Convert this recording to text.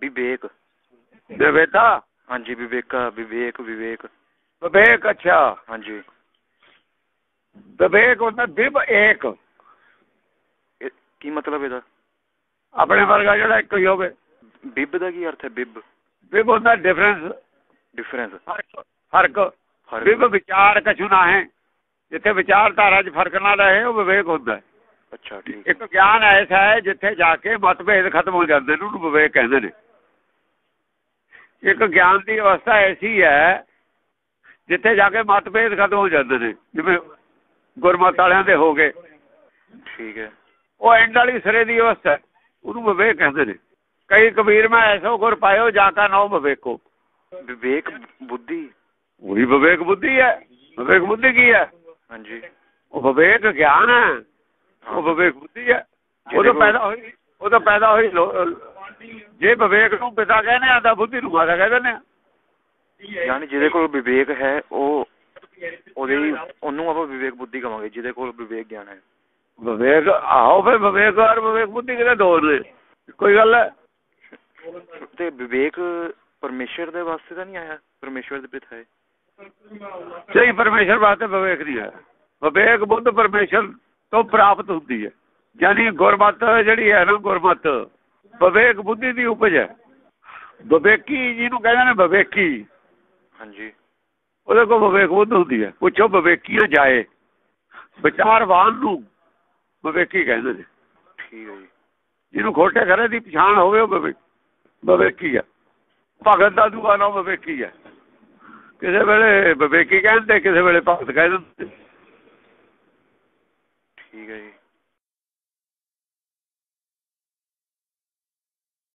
ਵਿਵੇਕ। ਵਿਵੇਤਾ ਹਾਂਜੀ ਵਿਵੇਕਾ ਵਿਵੇਕ ਵਿਵੇਕ। ਵਿਵੇਕ ਅੱਛਾ। ਹਾਂਜੀ। ਵਿਵੇਕ ਹੁੰਦਾ ਵਿਵ ਏਕ। ਕੀ ਮਤਲਬ ਇਹਦਾ? ਆਪਣੇ ਵਰਗਾ ਜਿਹੜਾ ਇੱਕ ਹੀ ਹੋਵੇ। ਬਿਬ ਦਾ ਕੀ ਅਰਥ ਹੈ ਬਿਬ? ਵਿਵ ਹੁੰਦਾ ਡਿਫਰੈਂਸ ਡਿਫਰੈਂਸ ਫ਼ਰਕ ਵਿਵ ਵਿਚਾਰ ਕਛੂ ਨਾ ਹੈ। ਜਿੱਥੇ ਵਿਚਾਰਧਾਰਾ 'ਚ ਫ਼ਰਕ ਨਾ ਰਹੇ ਉਹ ਵਿਵੇਕ ਹੁੰਦਾ। ਅੱਛਾ ਠੀਕ। ਇੱਕ ਗਿਆਨ ਐਸਾ ਹੈ ਜਿੱਥੇ ਜਾ ਕੇ ਮਤਭੇਦ ਖਤਮ ਹੋ ਜਾਂਦੇ ਨੇ ਉਹਨੂੰ ਵਿਵੇਕ ਕਹਿੰਦੇ ਨੇ। ਇੱਕ ਗਿਆਨ ਦੀ ਅਵਸਥਾ ਐਸੀ ਹੈ ਜਿੱਥੇ ਜਾ ਕੇ ਮਤਭੇਦ ਖਤਮ ਹੋ ਜਾਂਦੇ ਨੇ ਜਿਵੇਂ ਗੁਰਮਤ ਵਾਲਿਆਂ ਦੇ ਹੋ ਗਏ। ਠੀਕ ਹੈ। ਉਹ ਐਂਡ ਵਾਲੀ ਸਿਰੇ ਦੀ ਅਵਸਥਾ। ਉਹਨੂੰ ਵਿਵੇਕ ਕਹਿੰਦੇ ਨੇ। ਕਈ ਕਬੀਰ ਮੈਂ ਐਸੋ ਗੁਰ ਪਾਇਓ ਜਾ ਕਾ ਨਾਮ ਵਿਵੇਕੋ। ਵਿਵੇਕ ਬੁੱਧੀ। ਉਹੀ ਵਿਵੇਕ ਬੁੱਧੀ ਹੈ। ਵਿਵੇਕ ਬੁੱਧੀ ਕੀ ਹੈ? ਹਾਂਜੀ। ਉਹ ਵਿਵੇਕ ਗਿਆਨ ਹੈ। ਉਹ ਵਿਵੇਕ ਬੁੱਧੀ ਹੈ। ਉਹ ਤਾਂ ਪੈਦਾ ਹੋਈ ਉਹ ਤਾਂ ਪੈਦਾ ਹੋਈ ਜੇ ਵਿਵੇਕ ਨੂੰ ਪਿਤਾ ਕਹਿੰਦੇ ਆ ਤਾਂ ਬੁੱਧੀ ਨੂੰ ਮਾਤਾ ਕਹਿੰਦੇ ਨੇ ਯਾਨੀ ਜਿਹਦੇ ਕੋਲ ਵਿਵੇਕ ਹੈ ਉਹ ਉਹਦੇ ਉਹਨੂੰ ਆਪਾਂ ਵਿਵੇਕ ਬੁੱਧੀ ਕਵਾਂਗੇ ਜਿਹਦੇ ਕੋਲ ਵਿਵੇਕ ਗਿਆਨ ਹੈ। ਵਿਵੇਕ ਆਓ ਫਿਰ ਵਿਵੇਕ ਔਰ ਵਿਵੇਕ ਬੁੱਧੀ ਕਿਹਦੇ ਦੋ ਨੇ। ਕੋਈ ਗੱਲ ਹੈ? ਤੇ ਵਿਵੇਕ ਪਰਮੇਸ਼ਰ ਦੇ ਵਾਸਤੇ ਤਾਂ ਨਹੀਂ ਆਇਆ? ਪਰਮੇਸ਼ਰ ਦੇ ਪਿਤਾ ਹੈ। ਸਹੀ ਪਰਮੇਸ਼ਰ ਵਾਸਤੇ ਵਿਵੇਕ ਨਹੀਂ ਹੈ ਵਿਵੇਕ ਬੁੱਧ ਪਰਮੇਸ਼ਰ ਤੋਂ ਪ੍ਰਾਪਤ ਹੁੰਦੀ ਹੈ। ਯਾਨੀ ਗੁਰਮਤ ਜਿਹੜੀ ਹੈ ਨਾ ਗੁਰਮਤ। ਵਿਵੇਕ ਬੁੱਧੀ ਦੀ ਉਪਜ ਹੈ। ਵਿਵੇਕੀ ਜਿਹਨੂੰ ਕਹਿੰਦੇ ਨੇ ਵਿਵੇਕੀ। ਹਾਂਜੀ। ਉਹਦੇ ਕੋਲ ਵਿਵੇਕ ਬੁੱਧ ਹੁੰਦੀ ਹੈ। ਪੁੱਛੋ ਵਿਵੇਕੀਆਂ ਜਾਏ। ਵਿਚਾਰਵਾਨ ਨੂੰ ਵਿਵੇਕੀ ਕਹਿੰਦੇ ਨੇ। ਠੀਕ ਹੈ ਜੀ। ਜਿਹਨੂੰ ਖੋਟੇ ਘਰੇ ਦੀ ਪਛਾਣ ਹੋਵੇ ਉਹ ਵਿਵੇਕ ਵਿਵੇਕੀ ਹੈ। ਭਗਤ ਦਾ ਦੂਆ ਨਾਮ ਵਿਵੇਕੀ ਹੈ। ਕਿਸੇ ਵੇਲੇ ਵਿਵੇਕੀ ਕਹਿੰਦੇ ਕਿਸੇ ਵੇਲੇ ਭਗਤ ਕਹਿੰਦੇ। ਠੀਕ ਹੈ ਜੀ।